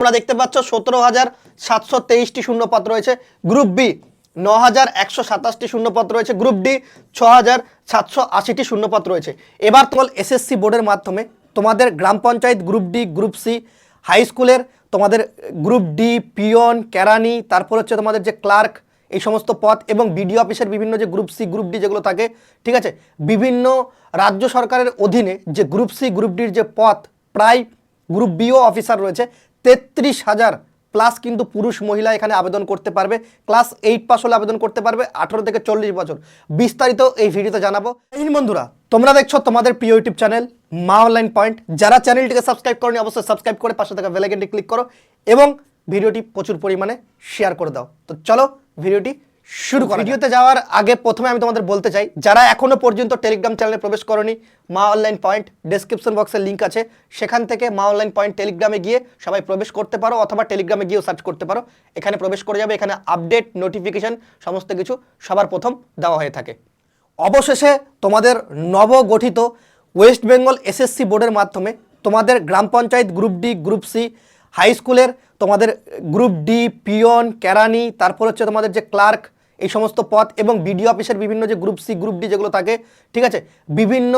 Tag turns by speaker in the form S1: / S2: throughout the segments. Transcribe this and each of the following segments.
S1: তোমরা দেখতে পাচ্ছ সতেরো হাজার সাতশো তেইশটি শূন্যপদ রয়েছে। গ্রুপ বি ন হাজার একশো সাতাশটি শূন্যপদ রয়েছে। গ্রুপ ডি ছ হাজার সাতশো আশিটি শূন্যপদ রয়েছে। এবার তোমার এসএসসি বোর্ডের মাধ্যমে তোমাদের গ্রাম panchayat group D, group C, high স্কুলের তোমাদের গ্রুপ ডি, পিয়ন ক্যারানি তারপর হচ্ছে তোমাদের যে ক্লার্ক, এই সমস্ত পদ এবং বিডিও অফিসের বিভিন্ন যে গ্রুপ সি, গ্রুপ ডি যেগুলো থাকে, ঠিক আছে? বিভিন্ন রাজ্য সরকারের অধীনে যে গ্রুপ সি, গ্রুপ ডির যে পথ, প্রায় গ্রুপ বিও অফিসার রয়েছে। তেত্রিশ হাজার প্লাস কিন্তু পুরুষ মহিলা এখানে আবেদন করতে পারবে। ক্লাস এইট পাস হলে আবেদন করতে পারবে, আঠেরো থেকে চল্লিশ বছর। বিস্তারিত এই ভিডিওতে জানাব। বন্ধুরা, তোমরা দেখছ তোমাদের প্রিয় YouTube channel Maa online point যারা চ্যানেলটিকে সাবস্ক্রাইব করনি, অবশ্যই সাবস্ক্রাইব করে পাশে থাকা বেলাইকনটি ক্লিক করো এবং ভিডিওটি প্রচুর পরিমাণে শেয়ার করে দাও। তো চলো, ভিডিওটি শুরু করা ভিডিওতে যাওয়ার আগে প্রথমে আমি তোমাদের বলতে চাই, যারা এখনও পর্যন্ত টেলিগ্রাম চ্যানেলে প্রবেশ করনি, মা অনলাইন পয়েন্ট ডেসক্রিপশন বক্সের লিঙ্ক আছে। সেখান থেকে মা অনলাইন পয়েন্ট টেলিগ্রামে গিয়ে সবাই প্রবেশ করতে পারো, অথবা টেলিগ্রামে গিয়েও সার্চ করতে পারো। এখানে প্রবেশ করে যাবে, এখানে আপডেট নোটিফিকেশন সমস্ত কিছু সবার প্রথম দেওয়া হয়ে থাকে। অবশেষে তোমাদের নবগঠিত ওয়েস্ট বেঙ্গল এসএসসি বোর্ডের মাধ্যমে তোমাদের গ্রাম panchayat group D group C high স্কুলের তোমাদের গ্রুপ ডি পিয়ন ক্যারানি তারপর হচ্ছে তোমাদের যে ক্লার্ক এই সমস্ত পদ এবং বিডিও অফিসের বিভিন্ন যে গ্রুপ সি গ্রুপ ডি যেগুলো থাকে, ঠিক আছে? বিভিন্ন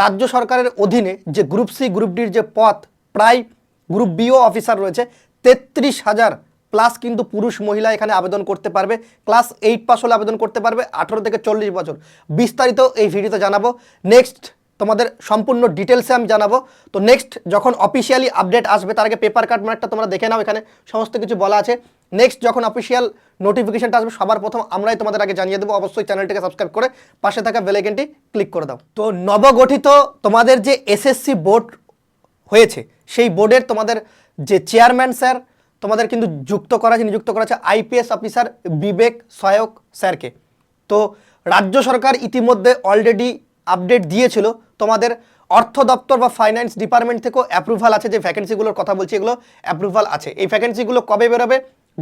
S1: রাজ্য সরকারের অধীনে যে গ্রুপ সি গ্রুপ ডির যে পদ প্রায় গ্রুপ বিও অফিসার রয়েছে, তেত্রিশ হাজার প্লাস কিন্তু পুরুষ মহিলা এখানে আবেদন করতে পারবে ক্লাস এইট পাস হলে আবেদন করতে পারবে, আঠেরো থেকে চল্লিশ বছর। বিস্তারিত এই ভিডিওতে জানাব। নেক্সট তোমাদের সম্পূর্ণ ডিটেলসে আমি জানাব। তো নেক্সট যখন অফিসিয়ালি আপডেট আসবে, তার আগে পেপার কার্ড মার্কটা তোমরা দেখে নাও এখানে, সমস্ত কিছু বলা আছে। নেক্সট যখন অফিসিয়াল নোটিফিকেশনটা আসবে, সবার প্রথম আমরাই তোমাদের আগে জানিয়ে দেবো। অবশ্যই চ্যানেলটিকে সাবস্ক্রাইব করে পাশে থাকা বেলাইকনটি ক্লিক করে দাও। তো নবগঠিত তোমাদের যে এসএসসি বোর্ড হয়েছে, সেই বোর্ডের তোমাদের যে চেয়ারম্যান স্যার তোমাদের কিন্তু যুক্ত করা আছে, নিযুক্ত করা আছে আইপিএস অফিসার বিবেক সহায়ক স্যারকে তো রাজ্য সরকার ইতিমধ্যে অলরেডি আপডেট দিয়েছিল, তোমাদের অর্থ দপ্তর বা ফাইন্যান্স ডিপার্টমেন্ট থেকেও অ্যাপ্রুভাল আছে যে ভ্যাকেন্সিগুলোর কথা বলছি, এগুলো অ্যাপ্রুভাল আছে। এই ভ্যাকেন্সিগুলো কবে বেরোবে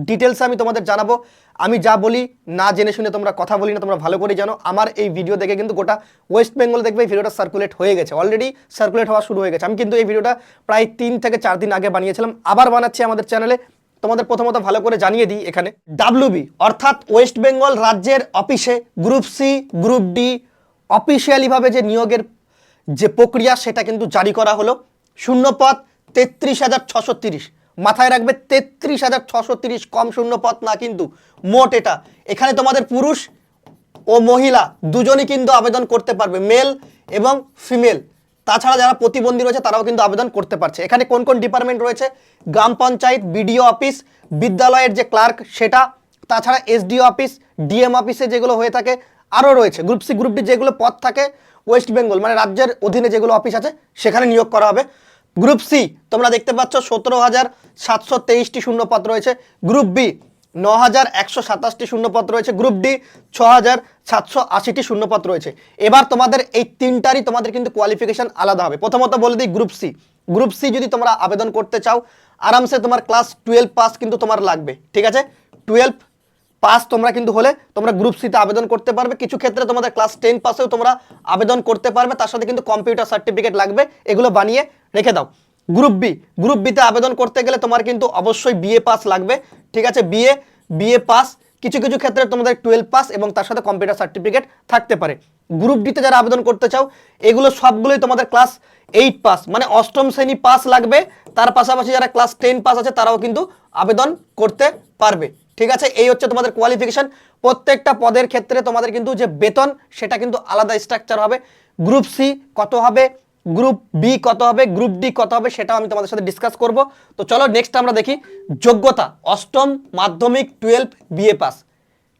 S1: ডিটেলস আমি তোমাদের জানাব। আমি যা বলি, না জেনে শুনে তোমরা কথা বলি না, তোমরা ভালো করে জানো। আমার এই ভিডিও দেখে কিন্তু গোটা ওয়েস্ট বেঙ্গল দেখবে এই ভিডিওটা সার্কুলেট হয়ে গেছে। অলরেডি সার্কুলেট হওয়া শুরু হয়ে গেছে। আমি কিন্তু এই ভিডিওটা প্রায় তিন থেকে চার দিন আগে বানিয়েছিলাম। আবার বানাচ্ছি আমাদের চ্যানেলে তোমাদের প্রথমত ভালো করে জানিয়ে দিই এখানে। ডাব্লিউবি অর্থাৎ ওয়েস্ট বেঙ্গল রাজ্যের অফিসে গ্রুপ সি গ্রুপ ডি অফিসিয়ালিভাবে যে নিয়োগের যে প্রক্রিয়া, সেটা কিন্তু জারি করা হলো। শূন্যপদ তেত্রিশ হাজার ছশো তিরিশ। মাথায় রাখবে, তেত্রিশ হাজার ছশো তিরিশ কম শূন্যপদ না কিন্তু মোট এটা। এখানে তোমাদের পুরুষ ও মহিলা দুজনই কিন্তু আবেদন করতে পারবে, মেল এবং ফিমেল। তাছাড়া যারা প্রতিবন্ধী রয়েছে, তারাও কিন্তু আবেদন করতে পারছে। এখানে কোন কোন ডিপার্টমেন্ট রয়েছে? গ্রাম পঞ্চায়েত, বিডিও অফিস, বিদ্যালয়ের যে ক্লার্ক, সেটা। তাছাড়া এসডিও অফিস, ডিএম অফিসে যেগুলো হয়ে থাকে আরও রয়েছে। গ্রুপ সি গ্রুপ ডি যেগুলো পদ থাকে ওয়েস্ট বেঙ্গল মানে রাজ্যের অধীনে যেগুলো অফিস আছে, সেখানে নিয়োগ করা হবে। গ্রুপ সি তোমরা দেখতে পাচ্ছ সতেরো হাজার সাতশো তেইশটি শূন্যপদ রয়েছে। গ্রুপ বি ন হাজার একশো সাতাশটি শূন্যপদ রয়েছে। গ্রুপ ডি ছ হাজার সাতশো আশিটি শূন্যপদ রয়েছে। এবার তোমাদের এই তিনটারই তোমাদের কিন্তু কোয়ালিফিকেশন আলাদা হবে। প্রথমত বলে দিই গ্রুপ সি গ্রুপ সি যদি তোমরা আবেদন করতে চাও, আরামসে তোমার ক্লাস টুয়েলভ পাস কিন্তু তোমার লাগবে। ঠিক আছে? টুয়েলভ পাস তোমরা কিন্তু হলে তোমরা গ্রুপ সিতে আবেদন করতে পারবে। কিছু ক্ষেত্রে তোমাদের ক্লাস টেন পাসেও তোমরা আবেদন করতে পারবে। তার সাথে কিন্তু কম্পিউটার সার্টিফিকেট লাগবে। এগুলো বানিয়ে রেখে দাও। গ্রুপ বি গ্রুপ বিতে আবেদন করতে গেলে তোমার কিন্তু অবশ্যই বিএ পাস লাগবে। ঠিক আছে? বিএ বিএ পাস কিছু কিছু ক্ষেত্রে তোমাদের টুয়েলভ পাস এবং তার সাথে কম্পিউটার সার্টিফিকেট থাকতে পারে। গ্রুপ ডিতে যারা আবেদন করতে চাও, এগুলো সবগুলোই তোমাদের ক্লাস এইট পাস মানে অষ্টম শ্রেণি পাস লাগবে। তার পাশাপাশি যারা ক্লাস টেন পাস আছে, তারাও কিন্তু আবেদন করতে পারবে। ঠিক আছে? এই হচ্ছে তোমাদের কোয়ালিফিকেশন প্রত্যেকটা পদের ক্ষেত্রে তোমাদের কিন্তু যে বেতন, সেটা কিন্তু আলাদা স্ট্রাকচার হবে। গ্রুপ সি কত হবে? গ্রুপ বি কত হবে? গ্রুপ ডি কত হবে? সেটাও আমি তোমাদের সাথে ডিসকাস করব। তো চলো নেক্সট আমরা দেখি। যোগ্যতা, অষ্টম মাধ্যমিক টুয়েলভ বিএ পাস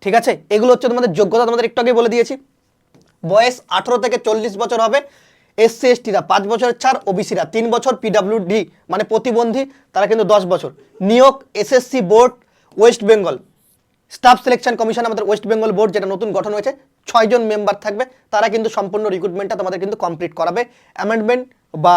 S1: ঠিক আছে? এগুলো হচ্ছে তোমাদের যোগ্যতা, তোমাদের একটু আগে বলে দিয়েছি। বয়স আঠেরো থেকে চল্লিশ বছর হবে। এসসি এসটিরা পাঁচ বছরের ছাড় ওবিসিরা তিন বছর পিডাব্লিউডি মানে প্রতিবন্ধী, তারা কিন্তু দশ বছর। নিয়োগ SSC board West Bengal staff selection commission আমাদের ওয়েস্ট বেঙ্গল বোর্ড যেটা নতুন গঠন হয়েছে ছয়জন মেম্বার থাকবে, তারা কিন্তু সম্পূর্ণ রিক্রুটমেন্টটা তোমাদের কিন্তু কমপ্লিট করাবে অ্যামেন্ডমেন্ট বা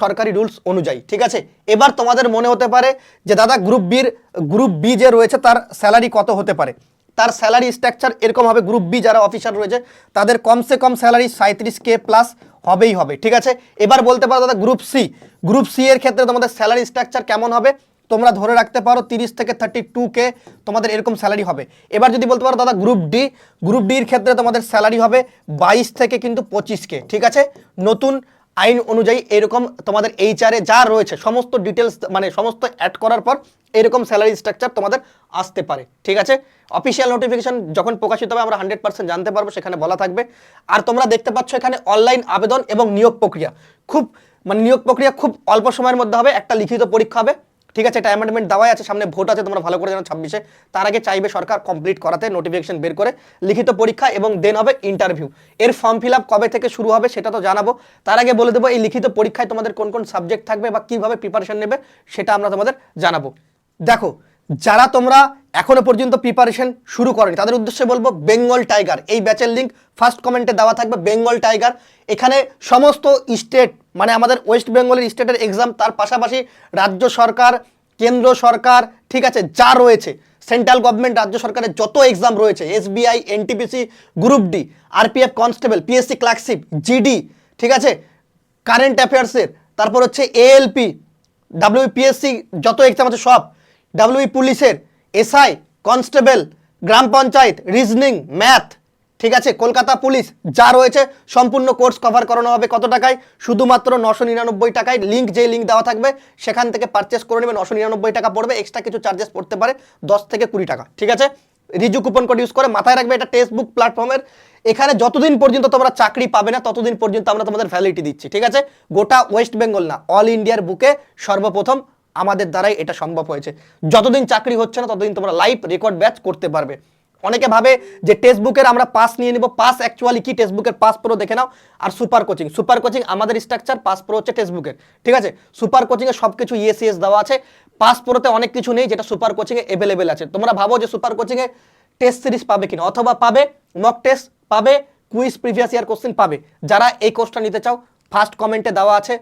S1: সরকারি রুলস অনুযায়ী, ঠিক আছে? এবার তোমাদের মনে হতে পারে যে, দাদা গ্রুপ বির গ্রুপ বি যে রয়েছে, তার স্যালারি কত হতে পারে? তার স্যালারি স্ট্রাকচার এরকম হবে গ্রুপ বি যারা অফিসার রয়েছে, তাদের কমসে কম স্যালারি সাঁত্রিশ কে প্লাস হবেই হবে, ঠিক আছে? এবার বলতে পারো, দাদা গ্রুপ সি গ্রুপ সি এর ক্ষেত্রে তোমাদের স্যালারি স্ট্রাকচার কেমন হবে? তোমরা ধরে রাখতে পারো তিরিশ থেকে থার্টি টু কে তোমাদের এরকম স্যালারি হবে। এবার যদি বলতে পারো, দাদা গ্রুপ ডি গ্রুপ ডির ক্ষেত্রে তোমাদের স্যালারি হবে বাইশ থেকে কিন্তু পঁচিশ কে ঠিক আছে? নতুন আইন অনুযায়ী এরকম তোমাদের এইচআরে যা রয়েছে, সমস্ত ডিটেলস মানে সমস্ত অ্যাড করার পর এরকম স্যালারি স্ট্রাকচার তোমাদের আসতে পারে, ঠিক আছে? অফিসিয়াল নোটিফিকেশন যখন প্রকাশিত হবে, আমরা হান্ড্রেড পার্সেন্ট জানতে পারব, সেখানে বলা থাকবে। আর তোমরা দেখতে পাচ্ছ এখানে অনলাইন আবেদন এবং নিয়োগ প্রক্রিয়া। খুব মানে নিয়োগ প্রক্রিয়া খুব অল্প সময়ের মধ্যে হবে, একটা লিখিত পরীক্ষা হবে। ঠিক আছে এটা অ্যামেন্ডমেন্ট দেওয়াই আছে, সামনে ভোট আছে, তোমরা ভালো করে জানো ছাব্বিশে। তার আগে চাইবে সরকার কমপ্লিট করাতে নোটিফিকেশন বের করে, লিখিত পরীক্ষা এবং দেন হবে ইন্টারভিউ এর ফর্ম ফিল কবে থেকে শুরু হবে সেটা তো জানাব। তার আগে বলে দেবো, এই লিখিত পরীক্ষায় তোমাদের কোন কোন সাবজেক্ট থাকবে বা কীভাবে প্রিপারেশন নেবে, সেটা আমরা তোমাদের জানাব। দেখো যারা তোমরা এখনও পর্যন্ত প্রিপারেশন শুরু করেনি, তাদের উদ্দেশ্যে বলব বেঙ্গল টাইগার এই ব্যাচের লিঙ্ক ফার্স্ট কমেন্টে দেওয়া থাকবে বেঙ্গল টাইগার এখানে সমস্ত স্টেট মানে আমাদের ওয়েস্ট বেঙ্গলের স্টেটের এক্সাম তার পাশাপাশি রাজ্য সরকার, কেন্দ্র সরকার, ঠিক আছে, যা রয়েছে সেন্ট্রাল গভর্নমেন্ট রাজ্য সরকারের যত এক্সাম রয়েছে SBI NTPC group D RPF constable PSC clerkship GD ঠিক আছে কারেন্ট অ্যাফেয়ার্সের তারপর হচ্ছে এএলপি ডাব্লিউপিএসসি যত এক্সাম আছে সব ডাব্লিউই পুলিশের এসআই কনস্টেবল, গ্রাম পঞ্চায়েত, রিজনিং, ম্যাথ। ঠিক আছে, কলকাতা পুলিশ যা রয়েছে, সম্পূর্ণ কোর্স কভার করানো হবে কত টাকায়? শুধুমাত্র নশো নিরানব্বই টাকায় লিঙ্ক, যে লিঙ্ক দেওয়া থাকবে, সেখান থেকে পারচেস করে নেবে, নশো নিরানব্বই টাকা পড়বে এক্সট্রা কিছু চার্জেস পড়তে পারে, দশ থেকে কুড়ি টাকা। ঠিক আছে? রিজু কুপন কোড ইউজ করে, মাথায় রাখবে এটা টেক্সট বুক প্ল্যাটফর্মের এখানে যতদিন পর্যন্ত তোমরা চাকরি পাবে না, ততদিন পর্যন্ত আমরা তোমাদের ভ্যালিডিটি দিচ্ছি। ঠিক আছে? গোটা ওয়েস্ট বেঙ্গল না অল ইন্ডিয়ার বুকে সর্বপ্রথম আমাদের দ্বারাই এটা সম্ভব হয়েছে। যতদিন চাকরি হচ্ছে না, ততদিন তোমরা লাইভ রেকর্ড ব্যাচ করতে পারবে। অনেকে ভাবে যে টেক্সট বুকের আমরা পাস নিয়ে নিব পাস অ্যাকচুয়ালি কি টেক্সট বুকের পাস প্রো দেখে নাও। আর সুপার কোচিং সুপার কোচিং আমাদের স্ট্রাকচার পাস প্রো হচ্ছে টেক্সট বুকের ঠিক আছে? সুপার কোচিংয়ে সব কিছু ইএস ইএস দেওয়া আছে। পাস প্রোতে অনেক কিছু নেই, যেটা সুপার কোচিংয়ে অ্যাভেলেবেল আছে। তোমরা ভাবো যে সুপার কোচিংয়ে টেস্ট সিরিজ পাবে কিনা? অথবা পাবে মক টেস্ট পাবে কুইজ প্রিভিয়াস ইয়ার কোশ্চেন পাবে। যারা এই কোর্সটা নিতে চাও ফার্স্ট কমেন্টে দেওয়া আছে।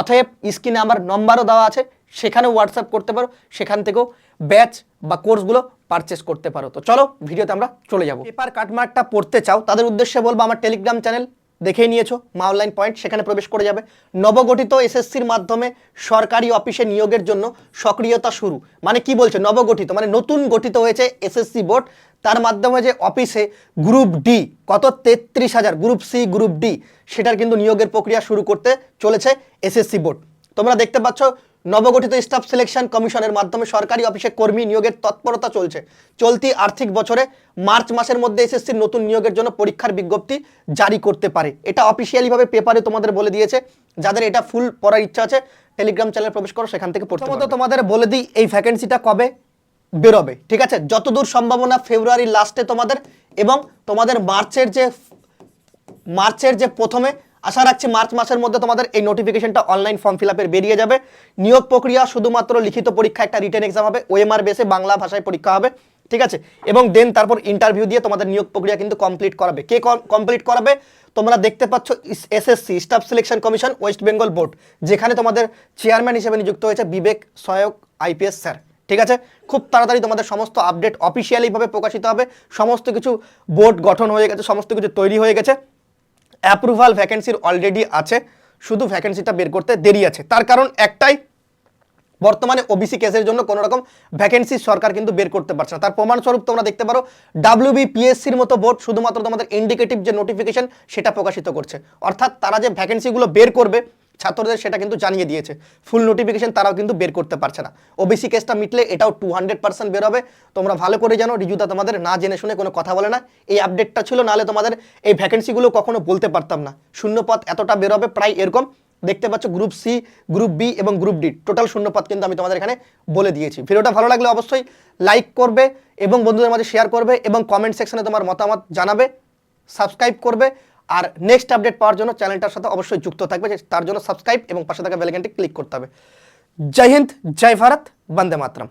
S1: অতএব স্ক্রিনে আমার নম্বরও দেওয়া আছে। সেখানেও হোয়াটসঅ্যাপ করতে পারো, সেখান থেকেও ব্যাচ বা কোর্সগুলো পারচেস করতে পারো। তো চলো, ভিডিওতে আমরা চলে যাব। পেপার কাটমার্কটা পড়তে চাও, তাদের উদ্দেশ্যে বলব, আমার টেলিগ্রাম চ্যানেল দেখেই নিয়েছো, মা অনলাইন পয়েন্ট সেখানে প্রবেশ করে যাবে। নবগঠিত এসএসসির মাধ্যমে সরকারি অফিসে নিয়োগের জন্য সক্রিয়তা শুরু। মানে কি বলছে? নবগঠিত মানে নতুন গঠিত হয়েছে এসএসসি বোর্ড তার মাধ্যমে যে অফিসে গ্রুপ ডি কত? তেত্রিশ হাজার গ্রুপ সি গ্রুপ ডি সেটার কিন্তু নিয়োগের প্রক্রিয়া শুরু করতে চলেছে এসএসসি বোর্ড তোমরা দেখতে পাচ্ছ নবগঠিত স্টাফ সিলেকশন কমিশনের মাধ্যমে সরকারি অফিসে কর্মী নিয়োগের তৎপরতা চলছে। চলতি আর্থিক বছরে মার্চ মাসের মধ্যে এসএসসির নতুন নিয়োগের জন্য পরীক্ষার বিজ্ঞপ্তি জারি করতে পারে। এটা অফিসিয়ালিভাবে পেপারে তোমাদের বলে দিয়েছে। যাদের এটা ফুল পড়ার ইচ্ছা আছে টেলিগ্রাম চ্যানেল প্রবেশ করো সেখান থেকে প্রথমত তোমাদের বলে দিই এই ভ্যাকেন্সিটা কবে বেরোবে ঠিক আছে? যতদূর সম্ভাবনা ফেব্রুয়ারির লাস্টে তোমাদের এবং তোমাদের মার্চের যে মার্চের যে প্রথমে আশা রাখছি মার্চ মাসের মধ্যে তোমাদের এই নোটিফিকেশনটা অনলাইন ফর্ম ফিল আপের বেরিয়ে যাবে। নিয়োগ প্রক্রিয়া শুধুমাত্র লিখিত পরীক্ষা, একটা রিটেন এক্সাম হবে ওএমআর বেসে বাংলা ভাষায় পরীক্ষা হবে, ঠিক আছে? এবং দেন তারপর ইন্টারভিউ দিয়ে তোমাদের নিয়োগ প্রক্রিয়া কিন্তু কমপ্লিট করাবে। কে কমপ্লিট করাবে? তোমরা দেখতে পাচ্ছ SSC staff selection commission West Bengal board যেখানে তোমাদের চেয়ারম্যান হিসেবে নিযুক্ত হয়েছে বিবেক সহায়ক আইপিএস স্যার ঠিক আছে? খুব তাড়াতাড়ি তোমাদের সমস্ত আপডেট অফিসিয়ালিভাবে প্রকাশিত হবে, সমস্ত কিছু বোর্ড গঠন হয়ে গেছে, সমস্ত কিছু তৈরি হয়ে গেছে। অ্যাপ্রুভাল ভ্যাকেন্সির অলরেডি আছে, শুধু ভ্যাকেন্সিটা বের করতে দেরি আছে। তার কারণ একটাই, বর্তমানে ওবিসি কেসের জন্য কোনো রকম ভ্যাকেন্সি সরকার কিন্তু বের করতে পারছে না। তার প্রমাণস্বরূপ তোমরা দেখতে পারো ডাব্লিউ বিপিএসসির মতো বোর্ড শুধুমাত্র তোমাদের ইন্ডিকেটিভ যে নোটিফিকেশন সেটা প্রকাশিত করছে। অর্থাৎ তারা যে ভ্যাকেন্সিগুলো বের করবে ছাত্রদের সেটা কিন্তু জানিয়ে দিয়েছে। ফুল নোটিফিকেশন তারাও কিন্তু বের করতে পারছে না। ওবিসি কেসটা মিটলে এটাও টু হান্ড্রেড পার্সেন্ট বের হবে। তোমরা ভালো করে জানো, রিজুদা তোমাদের না জেনে শুনে কোনো কথা বলে না। এই আপডেটটা ছিল, নাহলে তোমাদের এই ভ্যাকেন্সিগুলো কখনো বলতে পারতাম না। শূন্যপদ এতটা বের হবে প্রায় এরকম। দেখতে পাচ্ছ গ্রুপ সি গ্রুপ বি এবং গ্রুপ ডি টোটাল শূন্যপদ কিন্তু আমি তোমাদের এখানে বলে দিয়েছি। ভিডিওটা ভালো লাগলে অবশ্যই লাইক করবে এবং বন্ধুদের মাঝে শেয়ার করবে এবং কমেন্ট সেকশনে তোমার মতামত জানাবে। সাবস্ক্রাইব করবে। আর নেক্সট আপডেট পাওয়ার জন্য চ্যানেলটার সাথে অবশ্যই যুক্ত থাকবে তার জন্য সাবস্ক্রাইব এবং পাশে থাকা বেলাইকনটি ক্লিক করতে হবে। জয় হিন্দ, জয় ভারত, বন্দে মাতরম।